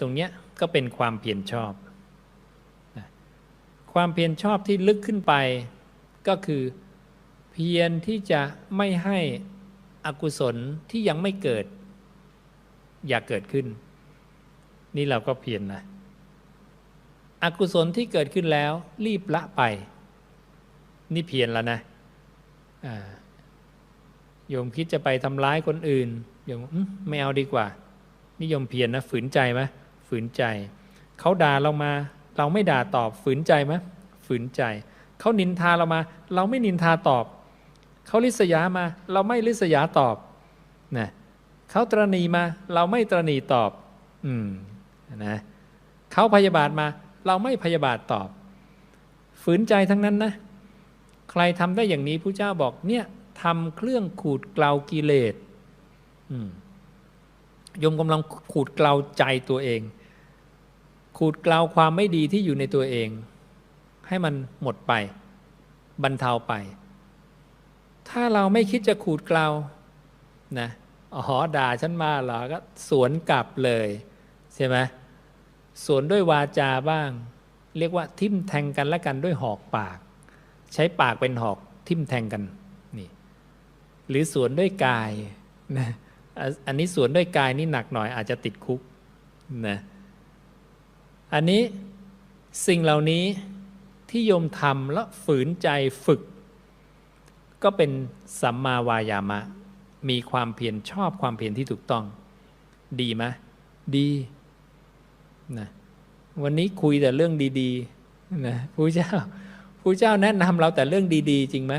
ตรงเนี้ยก็เป็นความเพียรชอบ ความเพียรชอบที่ลึกขึ้นไป ก็คือเพียรที่จะไม่ให้อกุศลที่ยังไม่เกิด อย่าเกิดขึ้น นี่เราก็เพียรนะอกุศลที่เกิดขึ้นแล้วรีบละไป นี่เพียรแล้วนะอ่าโยมคิดจะไปทำร้ายคนอื่นโยมอืมไม่เอาดีกว่า นิยมเพียรนะฝืนใจไหม ฝืนใจ เขาด่าเรามา เราไม่ด่าตอบ ฝืนใจไหมฝืนใจ เขานินทาเรามา เราไม่นินทาตอบ เขาลิษยามา เราไม่ลิษยาตอบนะเขาตรณีมา เราไม่ตรณีตอบ อืมนะเขาพยาบาทมา เราไม่พยาบาทตอบ ฝืนใจทั้งนั้นนะ ใครทำได้อย่างนี้ผู้เจ้าบอกเนี่ยทำเครื่องขูดเกลากิเลสยมกำลังขูดเกลาใจตัวเอง ขูดกลาวความไม่ดีที่อยู่ในตัวเอง ให้มันหมดไป บรรเทาไป ถ้าเราไม่คิดจะขูดกลาวนะอ๋อด่าฉันมาเหรอก็สวนกลับเลยใช่ไหมสวนด้วยวาจาบ้าง เรียกว่าทิมแทงกันและกันด้วยหอกปาก ใช้ปากเป็นหอกทิมแทงกันนี่หรือสวนด้วยกายนะอันนี้สวนด้วยกายนี่หนักหน่อยอาจจะติดคุกนะ อันนี้สิ่งเหล่านี้ที่โยมทำแล้วฝืนใจฝึก ก็เป็นสัมมาวายามะ มีความเพียรชอบความเพียรที่ถูกต้อง ดีไหมดีนะวันนี้คุยแต่เรื่องดีๆนะผู้เจ้าผู้เจ้าแนะนำเราแต่เรื่องดี ๆ จริงไหม